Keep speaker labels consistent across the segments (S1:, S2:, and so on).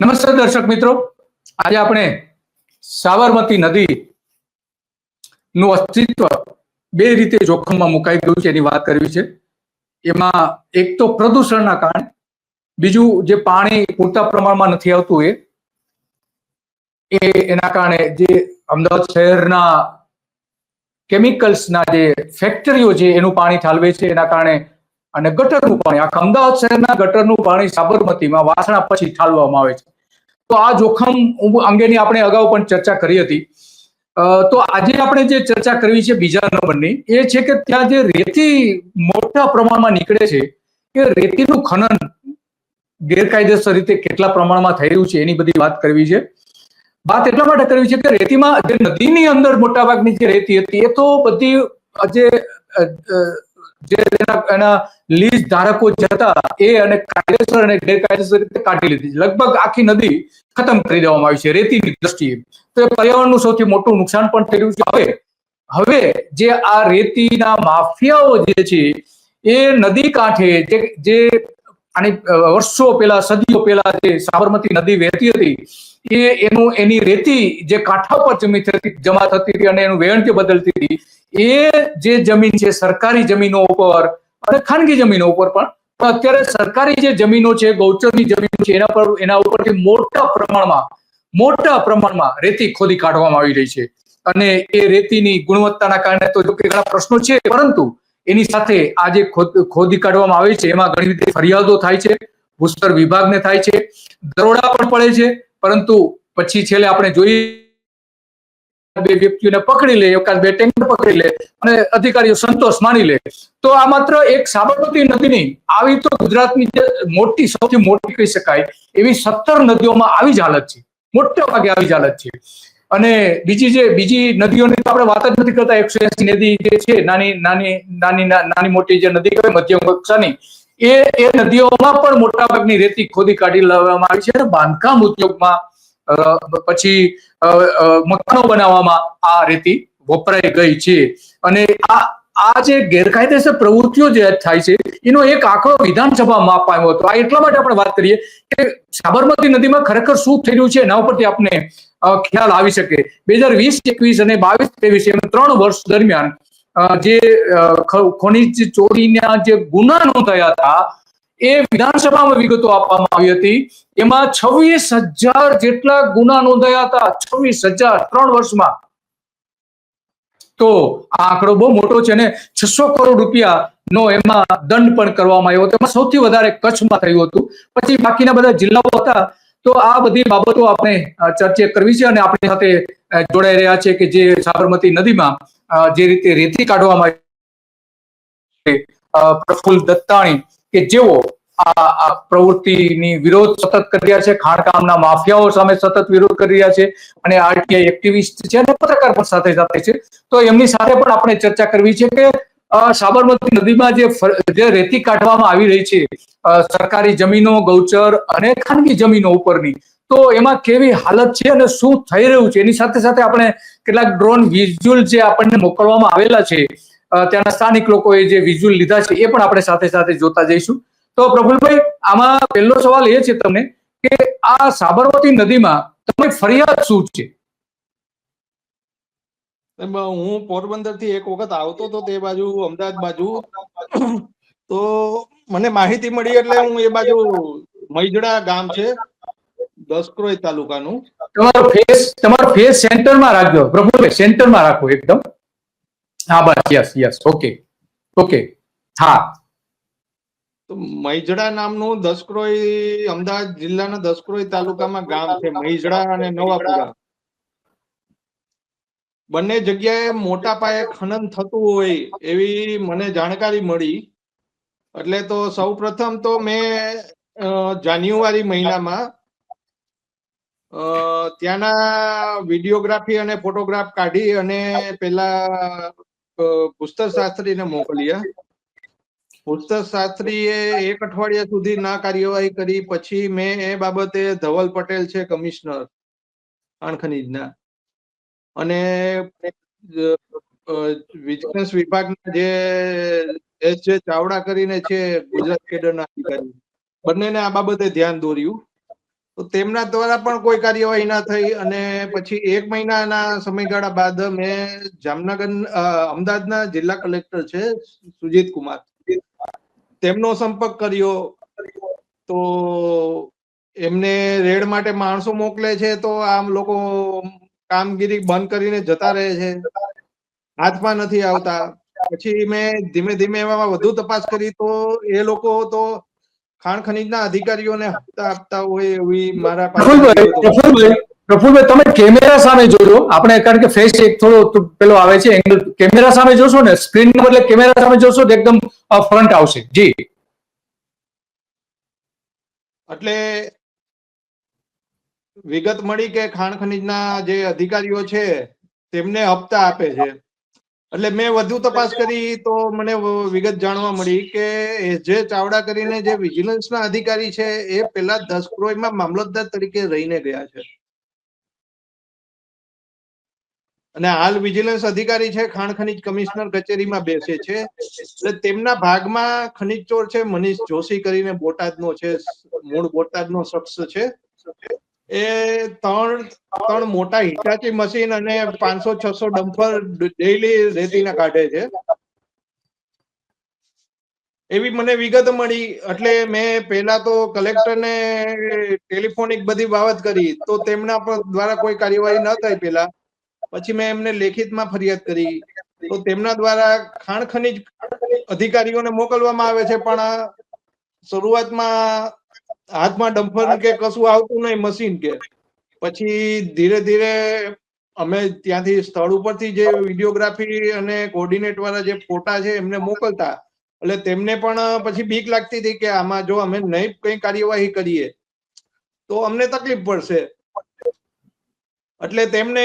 S1: નમસ્તે દર્શક મિત્રો. આજે આપણે સાબરમતી નદી નું અસ્તિત્વ બે રીતે જોખમમાં મુકાઈ ગયું છે એની વાત કરવી છે. એમાં એક તો પ્રદૂષણના કારણે, બીજું જે પાણી પૂરતા પ્રમાણમાં નથી આવતું એ એ એના કારણે જે અમદાવાદ શહેરના કેમિકલ્સના જે ફેક્ટરીઓ છે એનું પાણી ઠાલવે છે. એના કારણે અને ગટરનું પાણી, આખા અમદાવાદ શહેરના ગટરનું પાણી સાબરમતીમાં વાસણા પછી ઠાલવામાં આવે છે. તો આ જોખમ અંગેની આપણે અગાઉ પણ ચર્ચા કરી હતી. તો આજે આપણે જે ચર્ચા કરવી છે બીજા નંબરની, એ છે કે ત્યાં જે રેતી મોટા પ્રમાણમાં નીકળે છે, એ રેતીનું ખનન ગેરકાયદેસર રીતે કેટલા પ્રમાણમાં થઈ રહ્યું છે એની બધી વાત કરવી છે. વાત એટલા માટે કરવી છે કે રેતીમાં જે નદીની અંદર મોટાભાગની જે રેતી હતી, એ તો બધી જે જે એના લીઝ ધારકો જતા એ અને કાયદેસર અને ગેરકાયદેસર રીતે કાઢી લીધી. લગભગ આખી નદી ખતમ કરી દેવામાં આવી છે, રેતીની દ્રષ્ટિએ તો એ પર્યાવરણનું સૌથી મોટું નુકસાન પણ થઈ રહ્યું છે હવે હવે જે આ રેતીના માફિયાઓ જે છે, એ નદી કાંઠે જે જે આની વર્ષો પહેલા, સદીઓ પહેલા જે સાબરમતી નદી વહેતી હતી, એ એનું, એની રેતી જે કાંઠા પર જમી થતી, જમા થતી હતી અને એનું વહેણ જે બદલતી હતી એ જે જમીન છે, સરકારી જમીનો ઉપર અને ખાનગી જમીનો ઉપર પણ અત્યારે સરકારી જે જમીનો છે, ગૌચરની જમીનો છે, એના પર, એના ઉપરથી મોટા પ્રમાણમાં મોટા પ્રમાણમાં રેતી ખોદી કાઢવામાં આવી રહી છે. અને એ રેતીની ગુણવત્તાના કારણે તો જો ઘણા પ્રશ્નો છે, પરંતુ એની સાથે આ જે ખોદી કાઢવામાં આવે છે, એમાં ઘણી રીતે ફરિયાદો થાય છે, ભૂસ્તર વિભાગને થાય છે, દરોડા પણ પડે છે, પરંતુ પછી છેલ્લે આપણે જોઈએ બે વ્યક્તિઓને પકડી લે, એકાદ બે ટેન્કર પકડી લે અને અધિકારીઓ સંતોષ માની લે. તો આ માત્ર એક સાબરમતી નદીની આવી તો ગુજરાતની જે મોટી, સૌથી મોટી કહી શકાય, એવી સત્તર નદીઓમાં આવી જ હાલત છે. મોટા ભાગે આવી જ હાલત છે. અને બીજી જે, બીજી નદીઓની તો આપણે વાત જ નથી કરતા, એકસો એસી નદી જે છે, નાની નાની નાની નાની મોટી જે નદી કહેવાય, મધ્યમ કક્ષાની, એ એ નદીઓમાં પણ મોટાભાગની રેતી ખોદી કાઢી લેવામાં આવી છે અને બાંધકામ ઉદ્યોગમાં પછી મકાનો બનાવવામાં આ રેતી વપરાઈ ગઈ છે. અને આ આ જે ગેરકાયદેસર પ્રવૃત્તિઓ જે થાય છે, એનો એક આંકડો વિધાનસભામાં અપાયો હતો. આ એટલા માટે આપણે વાત કરીએ કે સાબરમતી નદીમાં ખરેખર શું થઈ રહ્યું છે એના ઉપરથી આપણે ખ્યાલ આવી શકે. બે હજાર વીસ, એકવીસ અને બાવીસ, ત્રેવીસ એમ ત્રણ વર્ષ દરમિયાન જે ખનિજ ચોરીના જે ગુના નોંધાયા હતા એ વિધાનસભામાં વિગતો આપવામાં આવી હતી. એમાં છવ્વીસ હજાર જેટલા ગુના નોંધાયા હતા. છવ્વીસ હજાર ત્રણ વર્ષમાં. તો આ આંકડો બહુ મોટો છે અને છસો કરોડ રૂપિયા નો એમાં દંડ પણ કરવામાં આવ્યો હતો. એમાં સૌથી વધારે કચ્છમાં થયું હતું. પછી બાકીના બધા જિલ્લાઓ હતા. તો આ બધી બાબતો આપણે ચર્ચા કરવી છે અને આપણી સાથે જોડાઈ રહ્યા છે કે જે સાબરમતી નદીમાં જે રીતે રેતી કાઢવામાં આવી પ્રફુલ્લ દત્તાણી કે જેઓ આ પ્રવૃત્તિની વિરોધ સતત કરી રહ્યા છે, ખાણકામના માફિયાઓ સામે સતત વિરોધ કરી રહ્યા છે અને આરટીઆઈ એક્ટિવિસ્ટ છે અને પત્રકાર પણ સાથે સાથે છે. તો એમની સાથે પણ આપણે ચર્ચા કરવી છે કે સાબરમતી નદીમાં જે જે રેતી કાઢવામાં આવી રહી છે સરકારી જમીનો, ગૌચર અને ખાનગી જમીનો ઉપરની. તો એમાં કેવી હાલત છે અને શું થઈ રહ્યું છે? એની સાથે સાથે આપણે કેટલાક ડ્રોન વિઝ્યુઅલ જે આપણને મોકલવામાં આવેલા છે ત્યાંના સ્થાનિક લોકોએ જે વિઝ્યુઅલ લીધા છે એ પણ આપણે સાથે સાથે જોતા જઈશું. તો પ્રફુલભાઈ આમાં પહેલો સવાલ એ છે તમને કે આ સાબરમતી નદીમાં તમારી ફરિયાદ શું છે?
S2: હું પોરબંદરથી એક વખત આવતો હતો તે બાજુ અમદાવાદ બાજુ. તો મને માહિતી મળી એટલે હું એ બાજુ મૈજડા ગામ છે દસક્રોય તાલુકાનું.
S1: તમારો ફેસ તમારો ફેસ સેન્ટરમાં રાખજો. પ્રફુલભાઈ સેન્ટરમાં રાખો એકદમ. હા યસ યસ, ઓકે ઓકે, હા.
S2: તો મૈજડા નામનું દસક્રોઈ અમદાવાદ જિલ્લાના દસક્રોઈ તાલુકામાં ગામ છે મૈજડા અને નવાપુરા. બંને જગ્યાએ મોટા પાયે ખનન થતું હોય એવી મને જાણકારી મળી. એટલે તો સૌ પ્રથમ તો મેં જાન્યુઆરી મહિનામાં ત્યાંના વિડીયોગ્રાફી અને ફોટોગ્રાફ કાઢી અને પેલા પુસ્તક શાસ્ત્રીને મોકલ્યા પુસ્તક શાસ્ત્રીએ એક અઠવાડિયા સુધી ના કાર્યવાહી કરી. પછી મેં એ બાબતે ધવલ પટેલ છે કમિશનર ખાણ અને વિજિલન્સ વિભાગના જે એસ જે ચાવડા કરીને છે ગુજરાત કેડરના અધિકારી. બંનેને આ બાબતે ધ્યાન દોર્યું. તો તેમના દ્વારા પણ કોઈ કાર્યવાહી ના થઈ અને પછી એક મહિનાના સમયગાળા બાદ મેં જામનગર અમદાવાદના જિલ્લા કલેક્ટર છે સુજીત કુમાર. તેમનો સંપર્ક કર્યો તો એમને રેડ માટે માણસો મોકલે છે તો આમ લોકો કામગીરી બંધ કરીને જતા રહે છે. હાથમાં નથી આવતા. પછી મેં ધીમે ધીમે એમાં વધુ તપાસ કરી તો એ લોકો તો ખાણ ખનીજના અધિકારીઓને હપ્તા આપતા હોય એવી મારા
S1: પ્રફુલભાઈ પ્રફુલભાઈ તમે કેમેરા સામે જોજો. આપણે કારણ કે ફેસ એક થોડો પેલો આવે છે એંગલ કેમેરા સામે જોશો ને સ્ક્રીન બદલે કેમેરા સામે જોશો તો એકદમ ફ્રન્ટ આવશે. જી.
S2: એટલે વિગત મળી કે ખાણ ખનીજના જે અધિકારીઓ છે તેમને હપ્તા આપે છે. એટલે મેં વધુ તપાસ કરી તો મને વિગત જાણવા મળી કે જે ચાવડા કરીને જે વિજિલન્સના અધિકારી છે એ પેલા દસક્રોઈમાં મામલતદાર તરીકે રહીને ગયા છે. અને હાલ વિજિલન્સ અધિકારી છે ખાણ ખનીજ કમિશનર કચેરીમાં બેસે છે. એટલે તેમના ભાગમાં ખનીજ ચોર છે મનીષ જોશી કરીને બોટાદનો છે મૂળ બોટાદનો શખ્સ છે. એ ત્રણ ત્રણ મોટા હિટાચી મશીન અને પાંચસો, છસો ડમ્પર ડેઈલી રેતીના કાઢે છે. એવી મને વિગત મળી, એટલે મેં પહેલા તો કલેક્ટરને ટેલિફોનિક બધી બાબત કરી, તો તેમના પર દ્વારા કોઈ કાર્યવાહી ન થઈ પેલા પછી મેં એમને લેખિતમાં ફરિયાદ કરી, તો તેમના દ્વારા ખાણ ખનીજ અધિકારીઓને મોકલવામાં આવે છે, પણ શરૂઆતમાં હાથમાં ડમ્ફર કે કશું આવતું નહીં, મશીન કે. પછી ધીરે ધીરે અમે ત્યાંથી સ્થળ ઉપરથી જે વિડીયોગ્રાફી અને કોર્ડિનેટ વાળા જે ફોટા છે એમને મોકલતા. એટલે તેમને પણ પછી બીક લાગતી હતી કે આમાં જો અમે નહીં કઈ કાર્યવાહી કરીએ, તો અમને તકલીફ પડશે. એટલે તેમને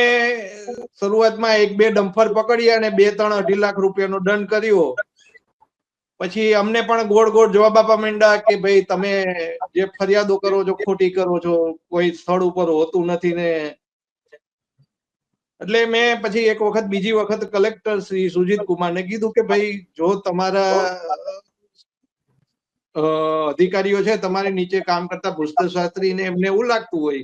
S2: શરૂઆતમાં એક બે ડમ્ફર પકડ્યા અને બે ત્રણ અઢી લાખ રૂપિયાનો દંડ કર્યો. પછી અમને પણ ગોળ ગોળ જવાબ આપવા માંડ્યા કે ભાઈ તમે જે ફરિયાદો કરો છો, ખોટી કરો છો, કોઈ સ્થળ ઉપર હોતું નથી ને એટલે મેં પછી એક વખત, બીજી વખત કલેક્ટર શ્રી સુજીત કુમારને કીધું કે ભાઈ, જો તમારા અધિકારીઓ છે, તમારી નીચે કામ કરતા ભૂસ્તરશાસ્ત્રી ને એમને એવું લાગતું હોય,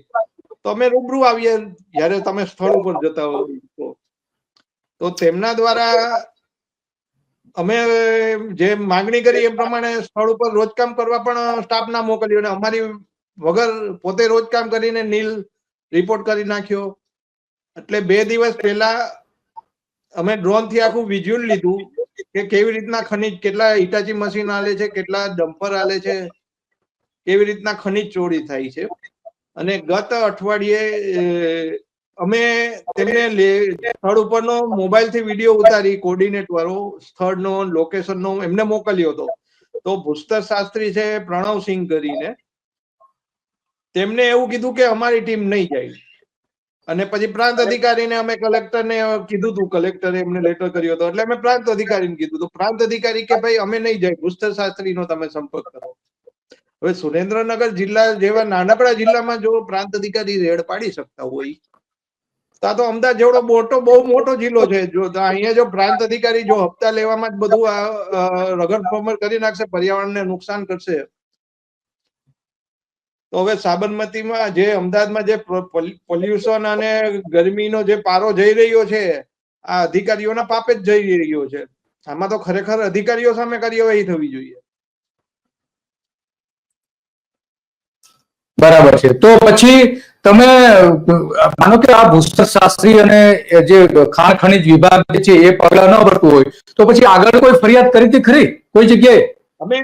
S2: તો અમે રૂબરૂ આવીએ, જ્યારે તમે સ્થળ ઉપર જતા હો. તો તેમના દ્વારા અમે જે માંગણી કરી એ પ્રમાણે સ્થળ ઉપર રોજકામ કરવા પણ સ્ટાફ ના મોકલ્યો અને અમારી વગર પોતે રોજકામ કરીને નીલ રિપોર્ટ કરી નાખ્યો. એટલે બે દિવસ પહેલા અમે ડ્રોનથી આખું વિઝ્યુઅલ લીધું કે કેવી રીતના ખનીજ, કેટલા હિટાચી મશીન આલે છે, કેટલા ડમ્પર આલે છે, કેવી રીતના ખનિજ ચોરી થાય છે. અને ગત અઠવાડિયે અમે તેમને સ્થળ ઉપરનો મોબાઈલથી વીડિયો ઉતારી કોર્ડિનેટ વાળો, સ્થળનો લોકેશનનો એમને મોકલ્યો હતો. તો ભૂસ્તર શાસ્ત્રી છે પ્રણવસિંહ કરીને, તેમને એવું કીધું કે અમારી ટીમ નહીં જાય. અને પછી પ્રાંત અધિકારીને અમે કલેક્ટરને કીધું હતું કલેક્ટરે એમને લેટર કર્યો હતો. એટલે અમે પ્રાંત અધિકારીને કીધું હતું પ્રાંત અધિકારી કે ભાઈ, અમે નહીં જાય, ભૂસ્તર શાસ્ત્રીનો તમે સંપર્ક કરો. હવે સુરેન્દ્રનગર જિલ્લા જેવા નાનકડા જિલ્લામાં જો પ્રાંત અધિકારી રેડ પાડી શકતા હોય આ તો અમદાવાદ જેવડો મોટો બહુ મોટો જિલ્લો છે. જો અહીંયા જો પ્રાંત અધિકારી જો હપ્તા લેવામાં જ બધું આ, રગડ કરી નાખશે પર્યાવરણને નુકસાન કરશે. તો હવે સાબરમતીમાં જે અમદાવાદમાં જે પોલ્યુશન અને ગરમીનો જે પારો જઈ રહ્યો છે આ અધિકારીઓના પાપે જ જઈ રહ્યો છે. આમાં તો ખરેખર અધિકારીઓ સામે કાર્યવાહી થવી જોઈએ.
S1: બરાબર છે. તો પછી તમે, માનો કે આ ભૂસ્તર શાસ્ત્રી અને જે ખાણ ખનીજ વિભાગ છે, એ પગલા ન ભરતું હોય, તો પછી આગળ કોઈ ફરિયાદ કરી હતી ખરી? કોઈ જગ્યાએ?
S2: અમે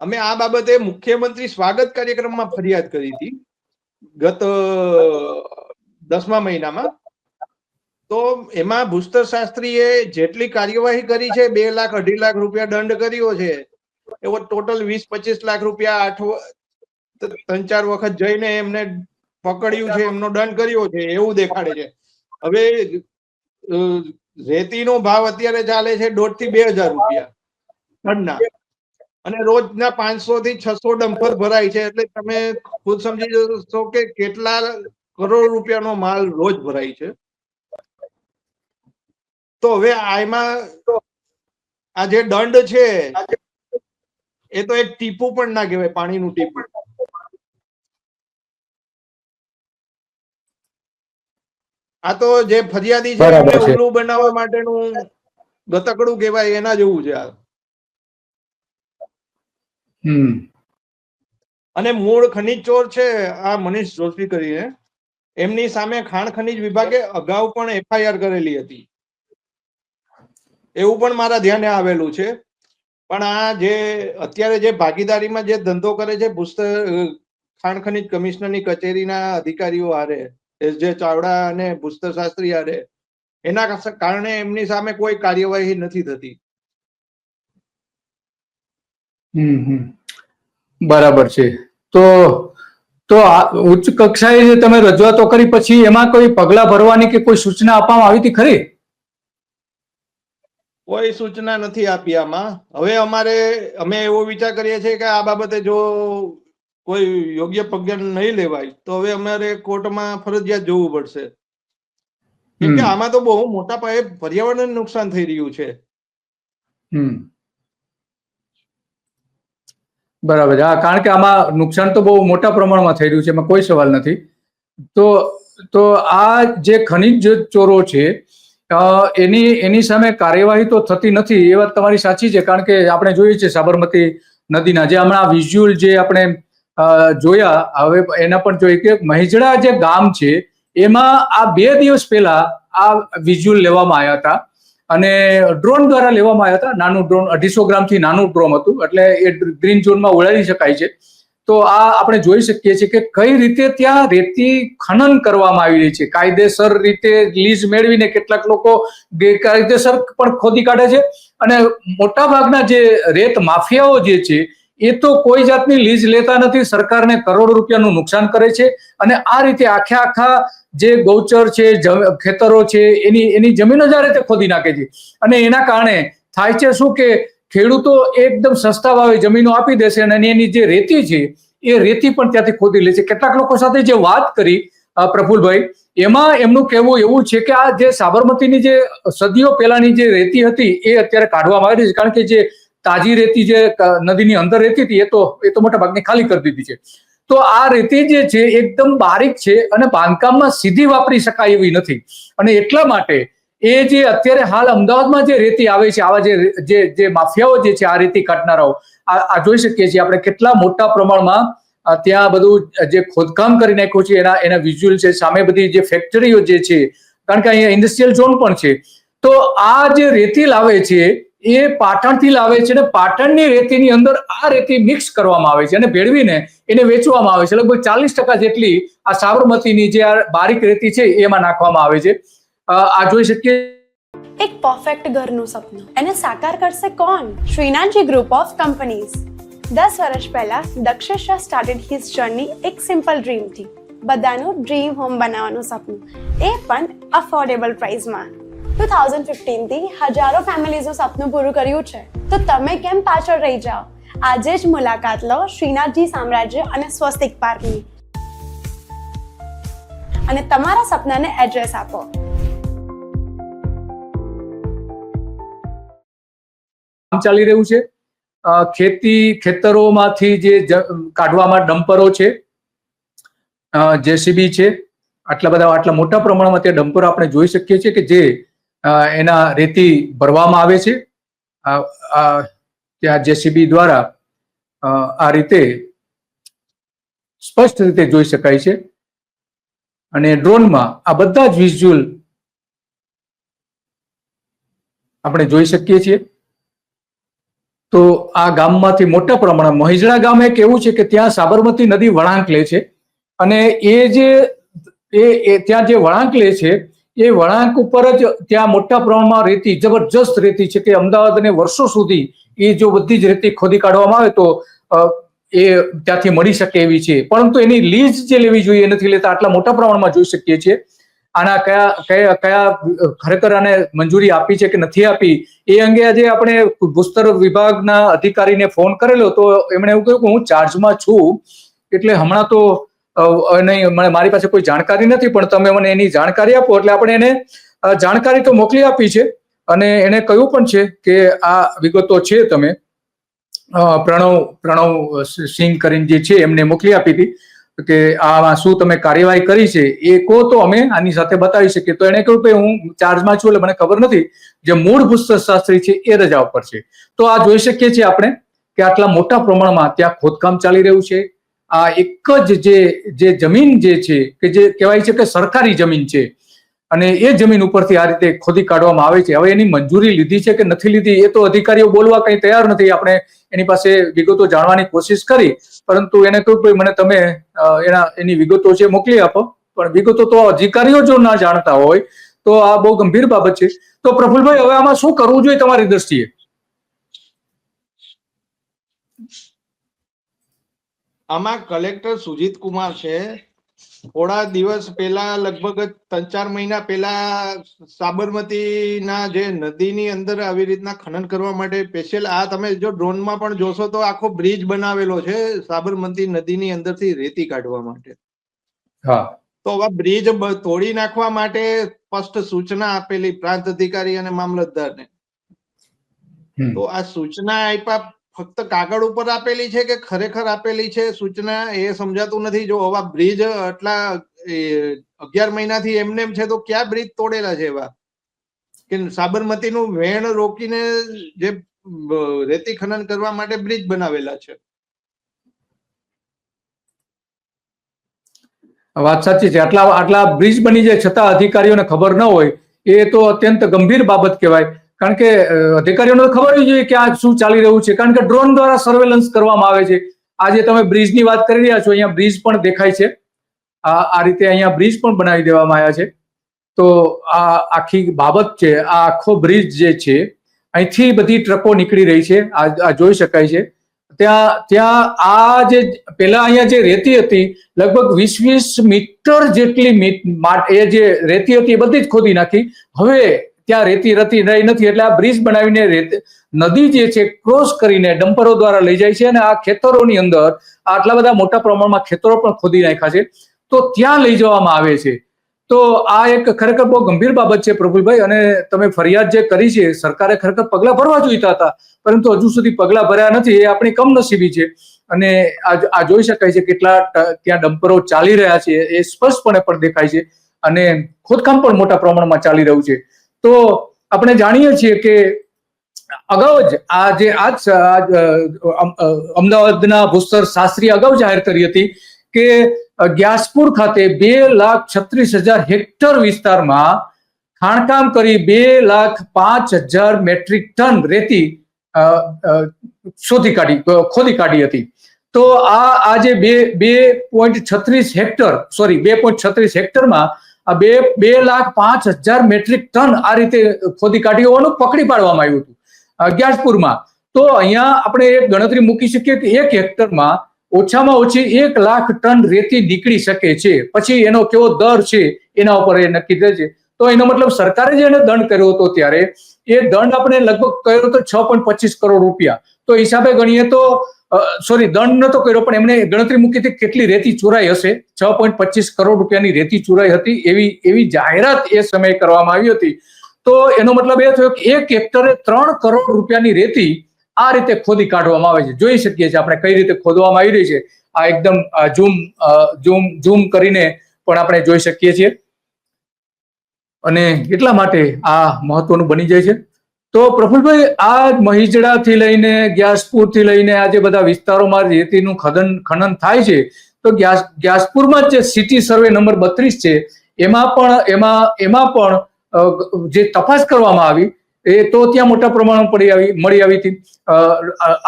S2: અમે આ બાબતે મુખ્યમંત્રી સ્વાગત કાર્યક્રમમાં ફરિયાદ કરી હતી, ગત દસમા મહિનામાં. તો એમાં ભૂસ્તર શાસ્ત્રીએ જેટલી કાર્યવાહી કરી છે, બે લાખ, અઢી લાખ રૂપિયા દંડ કર્યો છે, એવો ટોટલ વીસ, પચીસ લાખ રૂપિયા આઠ ત્રણ, ચાર વખત જઈને એમને પકડ્યું છે, એમનો દંડ કર્યો છે, એવું દેખાડે છે. હવે રેતી રેતીનો ભાવ અત્યારે ચાલે છે દોઢથી બે હજાર રૂપિયા ટનના અને રોજના પાંચસો થી છસો ડમ્પર ભરાય છે, એટલે તમે ખુદ સમજી જશો કે કેટલા કરોડ રૂપિયાનો માલ રોજ ભરાય છે. તો હવે આમાં આ જે દંડ છે, એ તો એક ટીપું પણ ના કહેવાય, પાણીનું ટીપું. આ તો જે ફરિયાદી છે એને ઉલ્લુ બનાવવા માટેનું ગતકડું કહેવાય એના જેવું છે આ. અને મૂળ ખનીજ ચોર છે આ મનીષ જોશી કરીને એમની સામે ખાણ ખનીજ વિભાગે અગાઉ પણ એફઆઈઆર કરેલી હતી. એવું પણ મારા ધ્યાને આવેલું છે. પણ આ જે અત્યારે જે ભાગીદારીમાં જે ધંધો કરે છે ભૂસ્તર ખાણ ખનીજ કમિશનરની કચેરીના અધિકારીઓ હારે એસ જે ચાવડા અને ભૂસ્તર શાસ્ત્રી આડે. એના કારણે એમની સામે કોઈ કાર્યવાહી નથી થતી.
S1: બરાબર છે. તો તો ઉચ્ચ કક્ષાએ જે તમે રજૂઆતો કરી પછી એમાં કોઈ પગલા ભરવાની કે કોઈ સૂચના આપવામાં આવી હતી ખરી?
S2: કોઈ સૂચના નથી આપી આમાં. હવે અમારે અમે એવો વિચાર કરીએ છીએ કે આ બાબતે જો કોઈ યોગ્ય પગલાં નહીં લેવાય તો હવે અમારે કોર્ટમાં ફરજિયાત જોવું પડશે. કેમ કે આમાં તો બહુ મોટા પાયે પર્યાવરણને નુકસાન થઈ રહ્યું છે.
S1: બરાબર હા કારણ કે આમાં નુકસાન તો બહુ મોટા પ્રમાણમાં થઈ રહ્યું છે એમાં કોઈ સવાલ નથી. તો તો આ જે ખનિજ ચોરો છે એની એની સામે કાર્યવાહી તો થતી નથી એ વાત તમારી સાચી છે કારણ કે આપણે જોઈએ છે સાબરમતી નદીના જે હમણાં વિઝ્યુઅલ જે આપણે જોયા. હવે એના પણ જોઈએ કે મહિજડા જે ગામ છે, એમાં આ બે દિવસ પહેલા આ વિઝ્યુઅલ લેવામાં આવ્યા હતા. અને ડ્રોન દ્વારા લેવામાં આવ્યા હતા. નાનું ડ્રોન અઢીસો ગ્રામથી નાનું ડ્રોન હતું. એટલે એ ગ્રીન ઝોનમાં ઉડાડી શકાય છે. તો આ આપણે જોઈ શકીએ છીએ કે કઈ રીતે ત્યાં રેતી ખનન કરવામાં આવી રહી છે. કાયદેસર રીતે લીઝ મેળવીને કેટલાક લોકો ગેરકાયદેસર પણ ખોદી કાઢે છે. અને મોટાભાગના જે રેત માફિયાઓ જે છે એ તો કોઈ જાતની લીઝ લેતા નથી, સરકારને કરોડો રૂપિયાનું નુકસાન કરે છે અને આ રીતે આખે આખા જે ગૌચર છે ખેતરો છે, એની એની જમીનો જ આ રીતે ખોદી નાખે છે. અને એના કારણે થાય છે શું કે ખેડૂતો એકદમ સસ્તા ભાવે જમીનો આપી દેશે અને એની જે રેતી છે, એ રેતી પણ ત્યાંથી ખોદી લે છે. કેટલાક લોકો સાથે જે વાત કરી પ્રફુલભાઈ, એમાં એમનું કહેવું એવું છે કે આ જે સાબરમતીની જે સદીઓ પહેલાની જે રેતી હતી, એ અત્યારે કાઢવામાં આવી રહી છે. કારણ કે જે તાજી રેતી જે નદીની અંદર રહેતી હતી, એ તો એ તો મોટા ભાગની ખાલી કરી દીધી છે. તો આ રેતી જે છે, એકદમ બારીક છે અને બાંધકામમાં સીધી વાપરી શકાય એવી નથી. અને એટલા માટે એ જે અત્યારે હાલ અમદાવાદમાં જે રેતી આવે છે, આવા જે જે માફિયાઓ જે છે, આ રેતી કાઢનારાઓ, આ જોઈ શકીએ છીએ આપણે કેટલા મોટા પ્રમાણમાં ત્યાં બધું જે ખોદકામ કરી નાખ્યું છે, એના એના વિઝ્યુઅલ છે, સામે બધી જે ફેક્ટરીઓ જે છે, કારણ કે અહીંયા ઇન્ડસ્ટ્રીયલ ઝોન પણ છે. તો આ જે રેતી લાવે છે એ પાટણથી લાવે છે અને પાટણની રેતીની અંદર આ રેતી મિક્સ કરવામાં આવે છે અને ભેળવીને એને વેચવામાં આવે છે. લગભગ ચાલીસ ટકા જેટલી આ સાબરમતીની જે આ બારીક રેતી છે એમાં નાખવામાં આવે છે. આ જોઈ શકીએ?
S3: એક પરફેક્ટ ઘરનું સપનું. એને સાકાર કરશે કોણ? શ્રીનાથજી ગ્રુપ ઓફ કંપનીઝ દસ વર્ષ પહેલા દક્ષેશા સ્ટાર્ટેડ હિઝ જર્ની એક સિમ્પલ ડ્રીમથી બધાનું ડ્રીમ હોમ બનાવવાનું સપનું. એ પણ અફોર્ડેબલ પ્રાઇસમાં ટુ થાઉઝન્ડ હજારો ફેમિલીઝનું સપનું પૂરું કર્યું છે. તો તમે કેમ પાછળ રહી જાઓ? આજે જ મુલાકાત લો શ્રીનાથજી સામ્રાજ્ય અને સ્વસ્તિક પાર્કની. અને તમારા સપનાને એડ્રેસ આપો.
S1: કામ ચાલી રહ્યું છે. ખેતી, ખેતરોમાંથી જે કાઢવામાં ડમ્પરો છે જેસીબી છે, આટલા બધા, આટલા મોટા પ્રમાણમાં ત્યાં ડમ્પરો આપણે જોઈ શકીએ છીએ કે જે એના રેતી ભરવામાં આવે છે. ત્યાં જેસીબી દ્વારા આ રીતે સ્પષ્ટ રીતે જોઈ શકાય છે. અને ડ્રોનમાં આ બધા જ વિઝ્યુઅલ આપણે જોઈ શકીએ છીએ. તો આ ગામમાંથી મોટા પ્રમાણમાં મહિજડા ગામ એક એવું છે કે ત્યાં સાબરમતી નદી વળાંક લે છે. અને એ જે એ, ત્યાં જે વળાંક લે છે એ વળાંક ઉપર જ ત્યાં મોટા પ્રમાણમાં રેતી, જબરજસ્ત રેતી છે કે અમદાવાદને વર્ષો સુધી એ જો બધી જ રેતી ખોદી કાઢવામાં આવે તો એ ત્યાંથી મળી શકે એવી છે. પરંતુ એની લીઝ જે લેવી જોઈએ નથી લેતા. આટલા મોટા પ્રમાણમાં જોઈ શકીએ છીએ. આના કયા કયા કયા ખરેખર આને મંજૂરી આપી છે કે નથી આપી, એ અંગે આજે આપણે ભૂસ્તર વિભાગના અધિકારીને ફોન કરેલો તો એમણે એવું કહ્યું કે હું ચાર્જમાં છું. એટલે હમણાં તો નહીં મને મારી પાસે કોઈ જાણકારી નથી, પણ તમે મને એની જાણકારી આપો, એટલે આપણે એને જાણકારી તો મોકલી આપી છે, અને એને કહ્યું પણ છે કે આ વિગતો છે તમે. પ્રણવ પ્રણવ સિંહ કરીને જે છે, એમને મોકલી આપી હતી કે આમાં શું તમે કાર્યવાહી કરી છે, એ કહો તો અમે આની સાથે બતાવી શકીએ. તો એને કહ્યું કે હું ચાર્જમાં છું, એટલે મને ખબર નથી. જે મૂળ ભૂસ્તરશાસ્ત્રી છે, એ રજા ઉપર છે. તો આ જોઈ શકીએ છીએ આપણે કે આટલા મોટા પ્રમાણમાં ત્યાં ખોદકામ ચાલી રહ્યું છે આ એક જ જે જે જમીન જે છે, કે જે કહેવાય છે કે સરકારી જમીન છે, અને એ જમીન ઉપરથી આ રીતે ખોદી કાઢવામાં આવે છે. હવે એની મંજૂરી લીધી છે કે નથી લીધી, એ તો અધિકારીઓ બોલવા કંઈ તૈયાર નથી. આપણે એની પાસે વિગતો જાણવાની કોશિશ કરી, પરંતુ એને કહ્યું ભાઈ, મને તમે એના, એની વિગતો છે મોકલી આપો. પણ વિગતો તો અધિકારીઓ જો ના જાણતા હોય, તો આ બહુ ગંભીર બાબત છે. તો પ્રફુલભાઈ, હવે આમાં શું કરવું જોઈએ તમારી દ્રષ્ટિએ?
S2: આમાં કલેક્ટર સુજીત કુમાર છે. થોડા દિવસ પહેલા લગભગ ત્રણ ચાર મહિના પહેલા સાબરમતીના જે નદીની અંદર આવી રીતના ખનન કરવા માટે સ્પેશિયલ આ તમે જો ડ્રોનમાં પણ જોશો તો આખો બ્રિજ બનાવેલો છે સાબરમતી નદીની અંદરથી રેતી કાઢવા માટે.
S1: હા.
S2: તો હવે બ્રિજ તોડી નાખવા માટે સ્પષ્ટ સૂચના આપેલી પ્રાંત અધિકારી અને મામલતદારને. તો આ સૂચના આપ્યા ફક્ત કાગળ ઉપર આપેલી છે કે ખરેખર આપેલી છે? સૂચના એ સમજાતું નથી. જો હવે બ્રિજ આટલા અગિયાર મહિનાથી એમને એમ છે, તો ક્યાં બ્રિજ તોડેલા છે એવા? કે સાબરમતીનું વેણ રોકીને જે રેતી ખનન કરવા માટે બ્રિજ બનાવેલા છે.
S1: વાત સાચી છે. આટલા આટલા બ્રિજ બની જાય છતાં અધિકારીઓને ખબર ન હોય, એ તો અત્યંત ગંભીર બાબત કહેવાય. કારણ કે અધિકારીઓને ખબર હોવી જોઈએ કે આ શું ચાલી રહ્યું છે. કારણ કે ડ્રોન દ્વારા સર્વેલન્સ કરવામાં આવે છે. આજે તમે બ્રિજની વાત કરી રહ્યા છો, અહીંયા બ્રિજ પણ દેખાય છે. આ આ રીતે અહીંયા બ્રિજ પણ બનાવી દેવામાં આવ્યા છે. તો આ આખી બાબત છે, આ આખો બ્રિજ જે છે, અહીંથી બધી ટ્રકો નીકળી રહી છે. આ જોઈ શકાય છે. ત્યાં ત્યાં આ જે પેલા અહીંયા જે રેતી હતી, લગભગ વીસ વીસ મીટર જેટલી એ જે રેતી હતી એ બધી જ ખોદી નાખી. હવે ત્યાં રેતી રતી રહી નથી એટલે આ બ્રિજ બનાવીને નદી જે છે ક્રોસ કરીને ડમ્પરો દ્વારા લઈ જાય છે અને આ ખેતરોની અંદર આટલા બધા મોટા પ્રમાણમાં ખેતરો પણ ખોદી નાખ્યા છે. તો ત્યાં લઈ જવામાં આવે છે. તો આ એક ખરેખર બહુ ગંભીર બાબત છે પ્રફુલભાઈ અને તમે ફરિયાદ જે કરી છે સરકારે ખરેખર પગલા ભરવા જોઈતા હતા, પરંતુ હજુ સુધી પગલા ભર્યા નથી એ આપણી કમનસીબી છે. અને આ જોઈ શકાય છે કેટલા ત્યાં ડમ્પરો ચાલી રહ્યા છે એ સ્પષ્ટપણે પણ દેખાય છે અને ખોદકામ પણ મોટા પ્રમાણમાં ચાલી રહ્યું છે. તો આપણે જાણીએ છીએ કે અગાઉ જ આ જે આજ અમદાવાદના ભૂસ્તર શાસ્ત્રી અગાઉ જાહેર કરી હતી કે ગ્યાસપુર ખાતે બે લાખ છત્રીસ હજાર હેક્ટર વિસ્તારમાં ખાણકામ કરી બે લાખ પાંચ હજાર મેટ્રિક ટન રેતી શોધી કાઢી ખોદી કાઢી હતી. તો આ આજે બે બે પોઈન્ટ છત્રીસ હેક્ટર, સોરી, બે પોઈન્ટ છત્રીસ હેક્ટરમાં આ બે બે લાખ પાંચ હજાર મેટ્રિક ટન આ રીતે ખોદી કાઢી હોવાનું પકડી પાડવામાં આવ્યું હતું. ગ્યાસપુરમાં તો અહીંયા આપણે એક ગણતરી મૂકી શકીએ કે એક હેક્ટરમાં ઓછામાં ઓછી એક લાખ ટન રેતી નીકળી શકે છે. પછી એનો કેવો દર છે એના ઉપર એ નક્કી થાય છે તો એનો મતલબ સરકારે જે એને દંડ કર્યો હતો ત્યારે, એ દંડ આપણે લગભગ કર્યો હતો છ પોઈન્ટ પચીસ કરોડ રૂપિયા. તો હિસાબે ગણીએ તો સોરી દંડ નતો કર્યો, પણ એમણે ગણતરી મૂકી હતી કેટલી રેતી ચોરાઈ હશે. છ પોઈન્ટ પચીસ કરોડ રૂપિયાની રેતી ચોરાઈ હતી. એવી એવી જાહેરાત એ સમયે કરવામાં આવી હતી. તો એનો મતલબ એ થયો કે એક હેક્ટરે ત્રણ કરોડ રૂપિયાની રેતી આ રીતે ખોદી કાઢવામાં આવે છે. જોઈ શકીએ છીએ આપણે કઈ રીતે ખોદવામાં આવી રહી છે. આ એકદમ ઝૂમ ઝૂમ ઝૂમ કરીને પણ આપણે જોઈ શકીએ છીએ. અને એટલા માટે આ મહત્વનું બની જાય છે. તો પ્રફુલભાઈ, આ મહીજડાથી લઈને, ગ્યાસપુરથી લઈને આ જે બધા વિસ્તારોમાં રેતીનું ખનન ખનન થાય છે, તો ગ્યાસ, ગ્યાસપુરમાં જ સિટી સર્વે નંબર બત્રીસ છે, એમાં પણ, એમાં એમાં પણ જે તપાસ કરવામાં આવી, એ તો ત્યાં મોટા પ્રમાણમાં પડી આવી, મળી આવી હતી.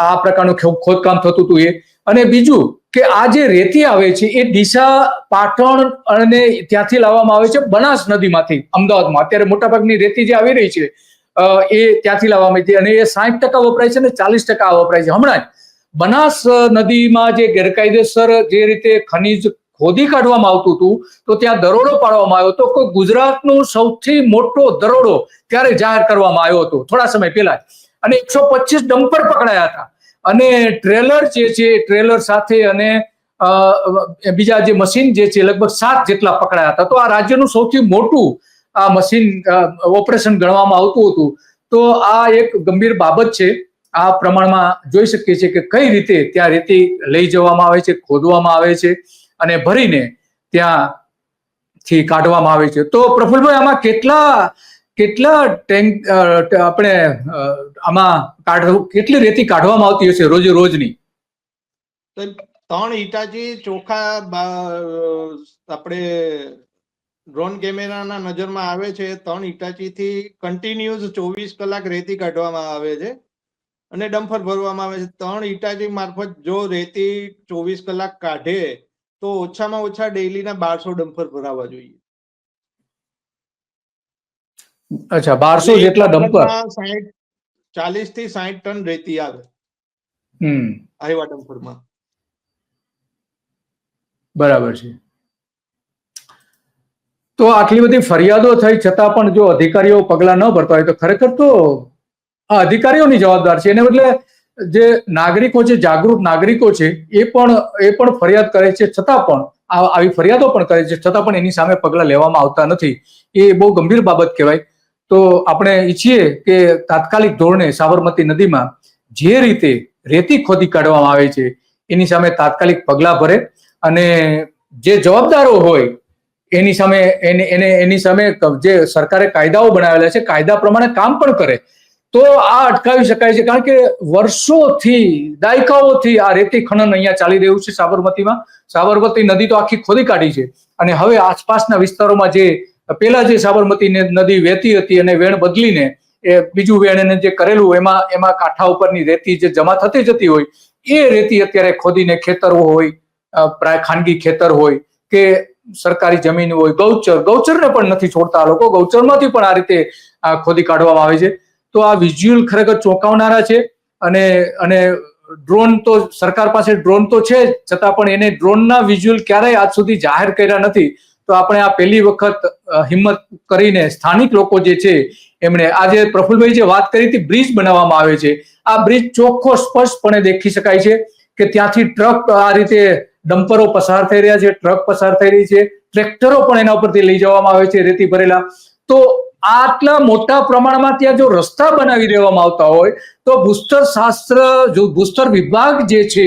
S1: આ પ્રકારનું ખોદકામ થતું હતું એ. અને બીજું કે આ જે રેતી આવે છે, એ ડીસા પાટણ અને ત્યાંથી લાવવામાં આવે છે બનાસ નદીમાંથી, અમદાવાદમાં. અત્યારે મોટાભાગની રેતી જે આવી રહી છે એ ત્યાંથી લાવવામાં આવી છે અને એ સાઠ ટકા વપરાય છે અને ચાલીસ ટકા વપરાય છે. હમણાં બનાસ નદીમાં જે ગેરકાયદેસર જે રીતે ખનીજ ખોદી કાઢવામાં આવતું હતું, તો ત્યાં દરોડો પાડવામાં આવ્યો હતો. કોઈ ગુજરાતનો સૌથી મોટો દરોડો ત્યારે જાહેર કરવામાં આવ્યો હતો, થોડા સમય પહેલા અને એકસો પચીસ ડમ્પર પકડાયા હતા. અને ટ્રેલર જે છે, ટ્રેલર સાથે અને બીજા જે મશીન જે છે, લગભગ સાત જેટલા પકડાયા હતા. તો આ રાજ્યનું સૌથી મોટું આ મશીન ઓપરેશન ગણવામાં આવતું હતું. તો આ એક ગંભીર બાબત છે. આ પ્રમાણમાં જોઈ શકીએ છીએ કે કઈ રીતે ત્યાં રેતી લઈ જવામાં આવે છે, ખોદવામાં આવે છે અને ભરીને ત્યાંથી કાઢવામાં આવે છે. તો પ્રફુલભાઈ, આમાં કેટલા કેટલા ટેન્ક આપણે આમાં કાઢ, કેટલી રેતી કાઢવામાં આવતી હશે રોજે રોજની?
S2: ત્રણ હિટાચી ચોખા આપણે ડ્રોન કેમેરાના નજરમાં આવે છે ત્રણ હિટાચી થી કન્ટિન્યુઅસ ચોવીસ કલાક રેતી કાઢવામાં આવે છે અને ડમ્ફર ભરવામાં આવે છે. ત્રણ હિટાચી મારફત જો રેતી ચોવીસ કલાક કાઢે તો ઓછામાં ઓછા ડેઈલીના બારસો ડમ્ફર ભરાવા જોઈએ.
S1: અચ્છા બારસો જેટલા ડમ્પર
S2: ચાલીસથી સાહીઠ ટન રેતી આવે.
S1: હમ.
S2: આવ્યા ડમ્પરમાં
S1: બરાબર છે. તો આટલી બધી ફરિયાદો થઈ, છતાં પણ જો અધિકારીઓ પગલાં ન ભરતા હોય તો ખરેખર તો આ અધિકારીઓની જવાબદાર છે. એને બદલે જે નાગરિકો છે, જાગૃત નાગરિકો છે, એ પણ એ પણ ફરિયાદ કરે છે. છતાં પણ આવી ફરિયાદો પણ કરે છે. છતાં પણ એની સામે પગલાં લેવામાં આવતા નથી. એ બહુ ગંભીર બાબત કહેવાય. તો આપણે ઈચ્છીએ કે તાત્કાલિક ધોરણે સાબરમતી નદીમાં જે રીતે રેતી ખોદી કાઢવામાં આવે છે, એની સામે તાત્કાલિક પગલાં ભરે અને જે જવાબદારો હોય એની સામે એને એને એની સામે જે સરકારે કાયદાઓ બનાવેલા છે, કાયદા પ્રમાણે કામ પણ કરે. તો આ અટકાવી શકાય છે. કારણ કે વર્ષોથી, દાયકાઓથી આ રેતી ખનન અહીંયા ચાલી રહ્યું છે સાબરમતીમાં. સાબરમતી નદી તો આખી ખોદી કાઢી છે. અને હવે આસપાસના વિસ્તારોમાં જે પેલા જે સાબરમતી નદી વહેતી હતી અને વેણ બદલીને એ બીજું વેણ એને જે કરેલું એમાં એમાં કાંઠા ઉપરની રેતી જે જમા થતી જતી હોય, એ રેતી અત્યારે ખોદીને ખેતરો હોય પ્રાય ખાનગી ખેતર હોય કે સરકારી જમીન હોય, ગૌચર, ગૌચરને પણ નથી છોડતા લોકો. ગૌચરમાંથી પણ આ રીતે આ ખોદી કાઢવામાં આવે છે. તો આ વિઝ્યુઅલ ખરેખર ચોંકાવનારા છે અને અને ડ્રોન તો સરકાર પાસે ડ્રોન તો છે જ, છતાં પણ એને ડ્રોનના વિઝ્યુઅલ ક્યારેય આજ સુધી જાહેર કર્યા નથી. તો આપણે આ પહેલી વખત હિંમત કરીને સ્થાનિક લોકો જે છે, એમણે આજે પ્રફુલભાઈ જે વાત કરી હતી, બ્રિજ બનાવવામાં આવે છે. આ બ્રિજ ચોખ્ખો સ્પષ્ટપણે દેખી શકાય છે કે ત્યાંથી ટ્રક આ રીતે ડમ્પરો પસાર થઈ રહ્યા છે, ટ્રક પસાર થઈ રહી છે, ટ્રેક્ટરો પણ એના ઉપરથી લઈ જવામાં આવે છે, રેતી ભરેલા. તો આટલા મોટા પ્રમાણમાં ત્યાં જો રસ્તા બનાવી દેવામાં આવતા હોય, તો ભૂસ્તર શાસ્ત્ર જો ભૂસ્તર વિભાગ જે છે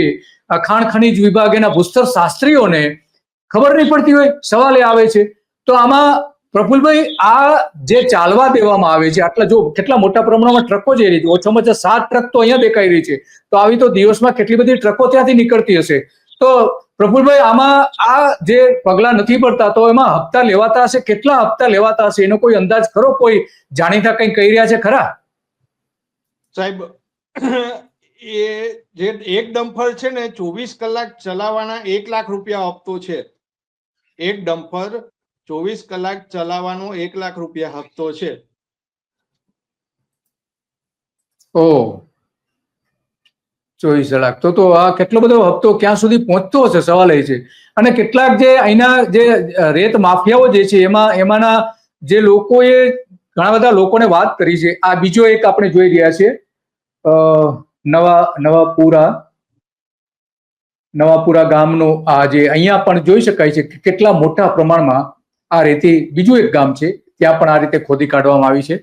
S1: ખાણ ખનીજ વિભાગ એના ભૂસ્તર શાસ્ત્રીઓને ખબર નહીં પડતી હોય, સવાલ એ આવે છે. તો આમાં પ્રફુલભાઈ, આ જે ચાલવા દેવામાં આવે છે, આટલા જો કેટલા મોટા પ્રમાણમાં ટ્રકો જઈ રહી છે, ઓછામાં ઓછા સાત ટ્રક તો અહીંયા દેખાઈ રહી છે. તો આવી તો દિવસમાં કેટલી બધી ટ્રકો ત્યાંથી નીકળતી હશે. તો પ્રફુલભાઈ આમાં આ જે પગલા નથી પડતા તો એમાં હપ્તા લેવાતા હશે? કેટલા હપ્તા લેવાતા હશે? એનો કોઈ અંદાજ ખરો? કોઈ જાણીતા કંઈ કહી રહ્યા છે ખરા?
S2: સાહેબ એ જે એક ડમ્ફર છે ને ચોવીસ કલાક ચલાવવાના એક લાખ રૂપિયા હપ્તો છે. એક ડમ્ફર ચોવીસ કલાક ચલાવવાનો એક લાખ રૂપિયા હપ્તો છે.
S1: ઓ ચોવીસ કલાક. તો તો આ કેટલો બધો હપ્તો ક્યાં સુધી પહોંચતો હશે સવાલ એ છે. અને કેટલાક જે અહીંના જે રેત માફિયાઓ જે છે એમાં એમાંના જે લોકોએ ઘણા બધા લોકોને વાત કરી છે. આ બીજો એક આપણે જોઈ રહ્યા અ, નવા નવાપુરા નવાપુરા ગામનું આ જે અહીંયા પણ જોઈ શકાય છે કેટલા મોટા પ્રમાણમાં આ રેતી બીજું એક ગામ છે ત્યાં પણ આ રીતે ખોદી કાઢવામાં આવી છે.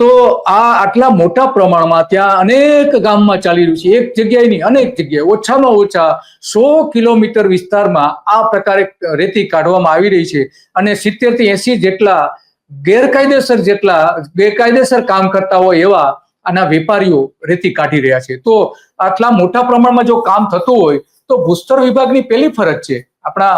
S1: તો આ આટલા મોટા પ્રમાણમાં ત્યાં અનેક ગામમાં ચાલી રહ્યું છે. એક જગ્યાએ નહીં, અનેક જગ્યાએ. ઓછામાં ઓછા સો કિલોમીટર વિસ્તારમાં આ પ્રકારે રેતી કાઢવામાં આવી રહી છે અને સિત્તેરથી એસી જેટલા ગેરકાયદેસર જેટલા ગેરકાયદેસર કામ કરતા હોય એવા આના વેપારીઓ રેતી કાઢી રહ્યા છે. તો આટલા મોટા પ્રમાણમાં જો કામ થતું હોય તો ભૂસ્તર વિભાગની પહેલી ફરજ છે આપણા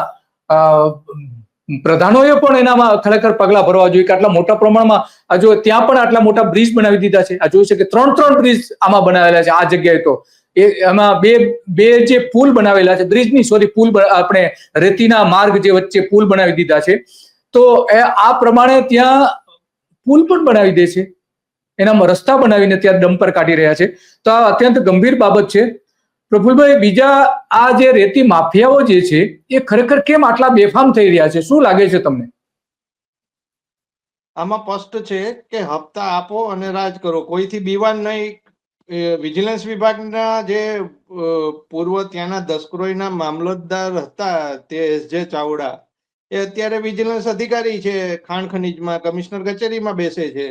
S1: પ્રધાનોએ પણ એનામાં ખરેખર પગલા ભરવા જોઈએ કે આટલા મોટા પ્રમાણમાં, આ ત્યાં પણ આટલા મોટા બ્રિજ બનાવી દીધા છે. આ જોઈ કે ત્રણ ત્રણ બ્રિજ આમાં બનાવેલા છે આ જગ્યાએ તો. એ એમાં બે બે જે પુલ બનાવેલા છે, બ્રિજની સોરી પુલ આપણે રેતીના માર્ગ જે વચ્ચે પુલ બનાવી દીધા છે. તો આ પ્રમાણે ત્યાં પુલ પણ બનાવી દે છે. એનામાં રસ્તા બનાવીને ત્યાં ડમ્પર કાઢી રહ્યા છે. તો આ અત્યંત ગંભીર બાબત છે. પ્રફુલભાઈ, બીજા આ જે રેતી માફિયાઓ જે છે, એ ખરેખર કેમ આટલા બેફામ થઈ રહ્યા છે? શું લાગે છે તમને?
S2: આમાં સ્પષ્ટ છે કે હપ્તા આપો અને રાજ કરો. કોઈથી બીવાન નહીં. વિજિલન્સ વિભાગના જે પૂર્વ ત્યાંના દસક્રોઈના મામલતદાર હતા, તે એસ જે ચાવડા, એ અત્યારે વિજિલન્સ અધિકારી છે. ખાણ ખનીજમાં, કમિશનર કચેરીમાં બેસે છે.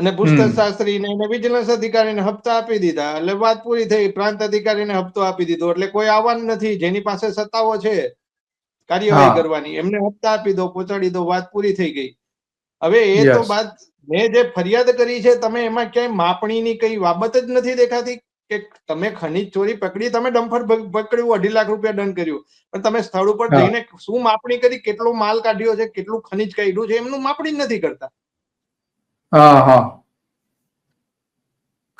S2: અને પુસ્તક શાસ્ત્રીને અને વિજિલન્સ અધિકારીને હપ્તા આપી દીધા. એટલે વાત પૂરી થઈ. પ્રાંત અધિકારીને હપ્તો આપી દીધો. એટલે કોઈ આવવાનું નથી. જેની પાસે સત્તાઓ છે કાર્યવાહી કરવાની. એમને હપ્તા આપી દો પહોંચાડી દો. વાત પૂરી થઈ ગઈ. હવે એ તો વાત મેં જે ફરિયાદ કરી છે તમે એમાં ક્યાંય માપણીની કઈ બાબત જ નથી દેખાતી? કે તમે ખનીજ ચોરી પકડી તમે ડમ્ફર પકડ્યું અઢી લાખ રૂપિયા દંડ કર્યું. પણ તમે સ્થળ ઉપર જઈને શું માપણી કરી? કેટલો માલ કાઢ્યો છે? કેટલું ખનીજ કાઢ્યું છે? એમનું માપણી જ નથી કરતા.
S1: હા હા.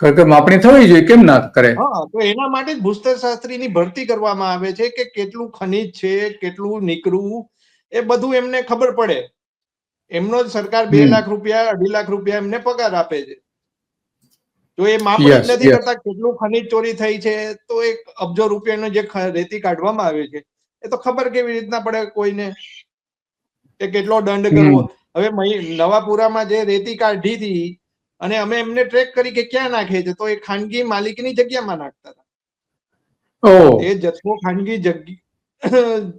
S1: ખરેખર માપણી થવી જોઈએ કેમ ના કરે?
S2: હા તો એના માટે જ ભૂસ્તર શાસ્ત્રીની ભરતી કરવામાં આવે છે કે કેટલું ખનીજ છે કેટલું નીકળવું એ બધું એમને ખબર પડે. એમનો જ સરકાર બે લાખ રૂપિયા અઢી લાખ રૂપિયા એમને પગાર આપે છે. જો એ માપણી નથી કરતા કેટલું ખનીજ ચોરી થઈ છે તો એક અબજો રૂપિયાનો જે રેતી કાઢવામાં આવે છે એ તો ખબર કેવી રીતના પડે કોઈને? કે કેટલો દંડ કરવો? હવે નવાપુરામાં જે રેતી કાઢી હતી અને અમે એમને ટ્રેક કરી કે ક્યાં નાખે છે તો એ ખાનગી માલિકની જગ્યામાં નાખતા હતા. એ જથ્થો ખાનગી જગ્યા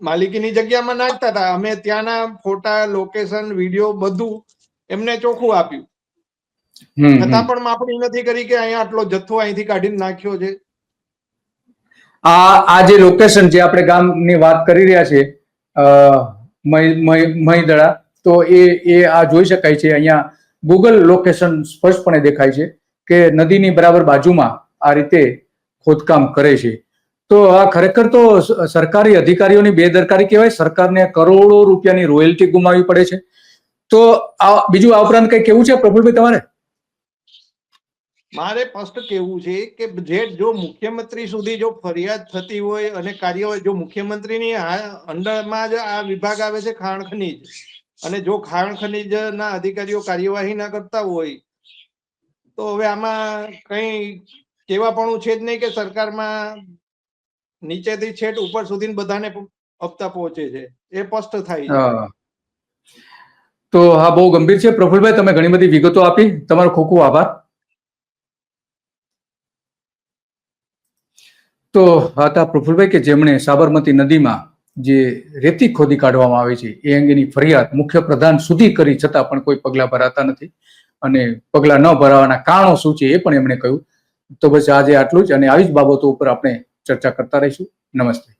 S2: માલિકીની જગ્યામાં નાખતા હતા. અમે ત્યાંના ફોટા લોકેશન વીડિયો બધું એમને ચોખ્ખું આપ્યું. છતાં પણ માપણી નથી કરી કે અહીંયા આટલો જથ્થો અહીંથી કાઢીને નાખ્યો છે.
S1: આ આ જે લોકેશન જે આપણે ગામની વાત કરી રહ્યા છીએ મહીદળા તો એ એ આ જોઈ શકાય છે. અહીંયા ગૂગલ લોકેશન સ્પષ્ટપણે દેખાય છે કે નદીની બરાબર બાજુમાં આ રીતે ખોદકામ કરે છે. તો આ ખરેખર તો સરકારી અધિકારીઓની બેદરકારી કહેવાય. સરકારને કરોડો રૂપિયાની રોયલ્ટી ગુમાવવી પડે છે. તો આ, બીજું આ ઉપરાંત કઈ કેવું છે પ્રફુલભાઈ તમારે?
S2: મારે સ્પષ્ટ કેવું છે કે જે, જો મુખ્યમંત્રી સુધી જો ફરિયાદ થતી હોય અને કાર્યવાહી, જો મુખ્યમંત્રીની અંડરમાં જ આ વિભાગ આવે છે ખાણ ખનીજ અને જો ખાણ ખનીજના અધિકારીઓ કાર્યવાહી ના કરતા હોય, તો હવે આમાં કઈ કેવાપણું છે જ નહીં કે સરકારમાં નીચેથી છેટ ઉપર સુધી બધાને હપ્તા પહોંચે છે. એ સ્પષ્ટ થાય
S1: તો હા, બહુ ગંભીર છે. પ્રફુલભાઈ, તમે ઘણી બધી વિગતો આપી. તમારો ખૂબ ખૂબ આભાર. તો હતા પ્રફુલભાઈ કે જેમણે સાબરમતી નદીમાં જે રેતી ખોદી કાઢવામાં આવે છે, એ અંગેની ફરિયાદ મુખ્ય પ્રધાન સુધી કરી છતાં પણ કોઈ પગલાં ભરાતા નથી. અને પગલાં ન ભરાવાના કારણો શું છે એ પણ એમણે કહ્યું. તો બસ આજે આટલું જ અને આવી જ બાબતો ઉપર આપણે ચર્ચા કરતા રહીશું. નમસ્તે.